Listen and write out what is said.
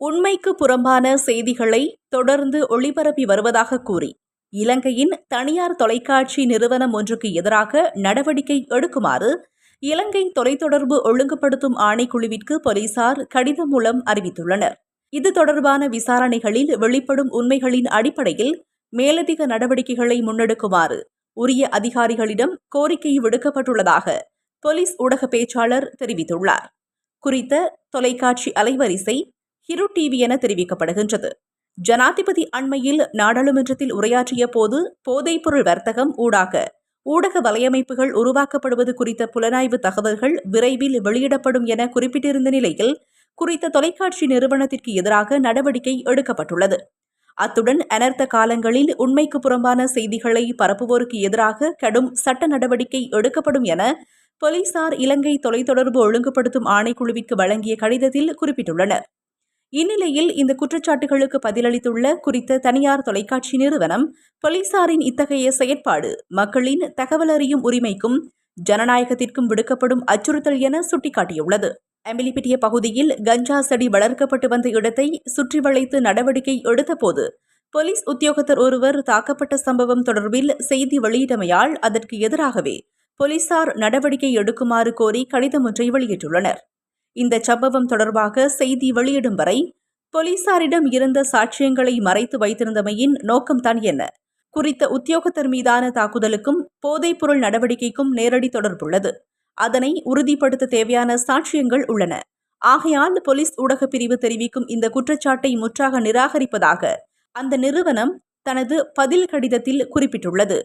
உண்மைக்கு புறம்பான செய்திகளை தொடர்ந்து ஒளிபரப்பி வருவதாக கூறி இலங்கையின் தனியார் தொலைக்காட்சி நிறுவனம் ஒன்றுக்கு எதிராக நடவடிக்கை எடுக்குமாறு இலங்கை தொலைத்தொடர்பு ஒழுங்குபடுத்தும் ஆணைக்குழுவிற்கு போலீசார் கடிதம் மூலம் அறிவித்துள்ளனர். இது தொடர்பான விசாரணைகளில் வெளிப்படும் உண்மைகளின் அடிப்படையில் மேலதிக நடவடிக்கைகளை முன்னெடுக்குமாறு உரிய அதிகாரிகளிடம் கோரிக்கை விடுக்கப்பட்டுள்ளதாக போலீஸ் ஊடக பேச்சாளர் தெரிவித்துள்ளார். குறித்த தொலைக்காட்சி அலைவரிசை ஹிரு டிவி என தெரிவிக்கப்படுகின்றது. ஜனாதிபதி அண்மையில் நாடாளுமன்றத்தில் உரையாற்றிய போது போதைப்பொருள் வர்த்தகம் ஊடாக ஊடக வலையமைப்புகள் உருவாக்கப்படுவது குறித்த புலனாய்வு தகவல்கள் விரைவில் வெளியிடப்படும் என குறிப்பிட்டிருந்த நிலையில் குறித்த தொலைக்காட்சி நிறுவனத்திற்கு எதிராக நடவடிக்கை எடுக்கப்பட்டுள்ளது. அத்துடன் அனர்த்த காலங்களில் உண்மைக்கு புறம்பான செய்திகளை பரப்புவோருக்கு எதிராக கடும் சட்ட நடவடிக்கை எடுக்கப்படும் என போலீசார் இலங்கை தொலைத்தொடர்பு ஒழுங்குபடுத்தும் ஆணைக்குழுவிற்கு வழங்கிய கடிதத்தில் குறிப்பிட்டுள்ளனர். இந்நிலையில் இந்த குற்றச்சாட்டுகளுக்கு பதிலளித்துள்ள குறித்த தனியார் தொலைக்காட்சி நிறுவனம் போலீசாரின் இத்தகைய செயற்பாடு மக்களின் தகவல் அறியும் உரிமைக்கும் ஜனநாயகத்திற்கும் விடுக்கப்படும் அச்சுறுத்தல் என சுட்டிக்காட்டியுள்ளது. அம்பிலிப்பிட்டிய பகுதியில் கஞ்சா செடி வளர்க்கப்பட்டு வந்த இடத்தை சுற்றி வளைத்து நடவடிக்கை எடுத்தபோது போலீஸ் உத்தியோகத்தர் ஒருவர் தாக்கப்பட்ட சம்பவம் தொடர்பில் செய்தி வெளியிட்டமையால் அதற்கு எதிராகவே போலீசார் நடவடிக்கை எடுக்குமாறு கோரி கடிதம் ஒன்றை வெளியிட்டுள்ளனர். இந்த சம்பவம் தொடர்பாக செய்தி வெளியிடும் வரை போலீசாரிடம் இருந்த சாட்சியங்களை மறைத்து வைத்திருந்தமையின் நோக்கம்தான் என்ன? குறித்த உத்தியோகத்தர் மீதான தாக்குதலுக்கும் போதைப்பொருள் நடவடிக்கைக்கும் நேரடி தொடர்புள்ளது. அதனை உறுதிப்படுத்த தேவையான சாட்சியங்கள் உள்ளன. ஆகையால் போலீஸ் ஊடகப் பிரிவு தெரிவிக்கும் இந்த குற்றச்சாட்டை முற்றாக நிராகரிப்பதாக அந்த நிறுவனம் தனது பதில் கடிதத்தில் குறிப்பிட்டுள்ளது.